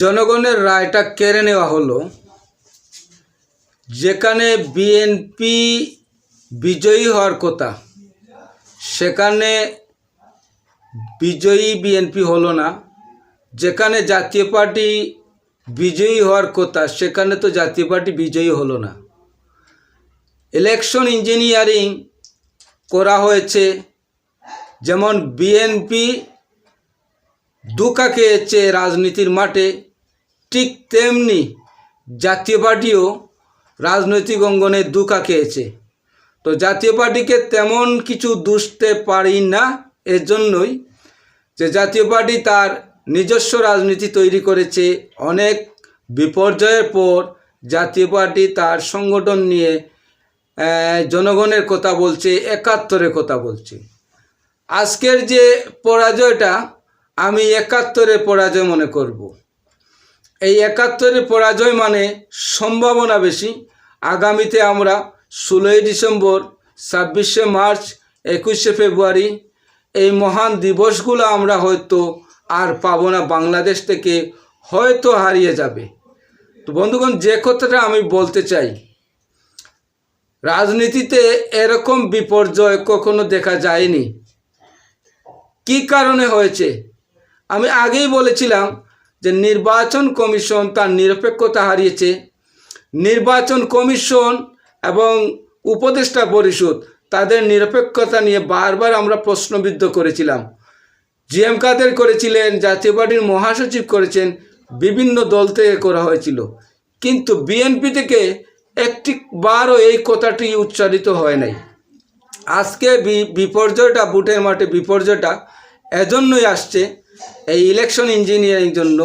জনগণের রায়টা কেড়ে নেওয়া হলো। যেখানে বিএনপি বিজয়ী হওয়ার কথা, সেখানে বিজয়ী বিএনপি হলো না। যেখানে জাতীয় পার্টি বিজয়ী হওয়ার কথা, সেখানে তো জাতীয় পার্টি বিজয়ী হলো না। ইলেকশন ইঞ্জিনিয়ারিং করা হয়েছে, যেমন বিএনপি দুকা খেয়েছে রাজনীতির মাঠে ঠিক তেমনি জাতীয় পার্টিও রাজনৈতিক অঙ্গনে দুকা খেয়েছে। তো জাতীয় পার্টিকে তেমন কিছু দুষতে পারি না এর জন্যই যে জাতীয় পার্টি তার নিজস্ব রাজনীতি তৈরি করেছে, অনেক বিপর্যয়ের পর জাতীয় পার্টি তার সংগঠন নিয়ে জনগণের কথা বলছে, একাত্তরের কথা বলছে। আজকের যে পরাজয়টা আমি একাত্তরের পরাজয় মনে করব। এই একাত্তরের পরাজয় মানে সম্ভাবনা বেশি। আগামীতে আমরা ষোলোই ডিসেম্বর, ছাব্বিশে মার্চ, একুশে ফেব্রুয়ারি এই মহান দিবসগুলো আমরা হয়তো আর পাবো না, বাংলাদেশ থেকে হয়তো হারিয়ে যাবে। তো বন্ধুগণ, যে কথাটা আমি বলতে চাই, রাজনীতিতে এরকম বিপর্যয় কখনো দেখা যায়নি। কি কারণে হয়েছে? আমি আগেই বলেছিলাম যে নির্বাচন কমিশন তার নিরপেক্ষতা হারিয়েছে। নির্বাচন কমিশন এবং উপদেষ্টা পরিষদ তাদের নিরপেক্ষতা নিয়ে বারবার আমরা প্রশ্নবিদ্ধ করেছিলাম। জি এম কাদের করেছিলেন, জাতীয় পার্টির মহাসচিব করেছেন, বিভিন্ন দল থেকে করা হয়েছিল। কিন্তু বিএনপি থেকে একটি বারও এই কথাটি উচ্চারিত হয় নাই। আজকে বিপর্যয়টা বুটের মাঠে বিপর্যয়টা এজন্যই আসছে এই ইলেকশন ইঞ্জিনিয়ারিং জন্য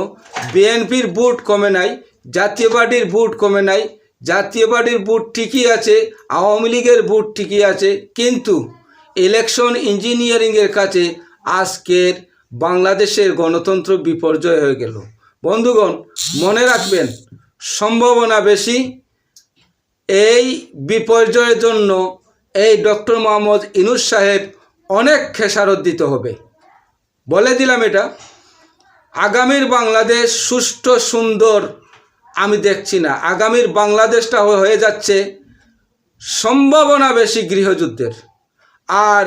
বিএনপির বুট কমে নাই, জাতীয় পার্টির বুট কমে নাই, জাতীয় পার্টির বুট ঠিকই আছে, আওয়ামী লীগের বুট ঠিকই আছে, কিন্তু ইলেকশন ইঞ্জিনিয়ারিংয়ের কাছে আজকের বাংলাদেশের গণতন্ত্র বিপর্যয় হয়ে গেল। বন্ধুগণ, মনে রাখবেন, সম্ভাবনা বেশি। এই বিপর্যয়ের জন্য এই ডক্টর মোহাম্মদ ইনুস সাহেব অনেক খেসারত দিতে হবে। বলে দিলাম এটা, আগামীর বাংলাদেশ সুষ্ঠু, সুন্দর আমি দেখছি না। আগামীর বাংলাদেশটা হয়ে- যাচ্ছে সম্ভাবনা বেশি গৃহযুদ্ধের। আর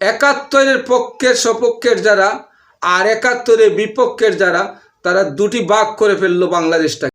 একাত্তরের পক্ষের সপক্ষের যারা, আর একাত্তরের বিপক্ষের যারা, তারা দুটি ভাগ করে ফেলল বাংলাদেশটা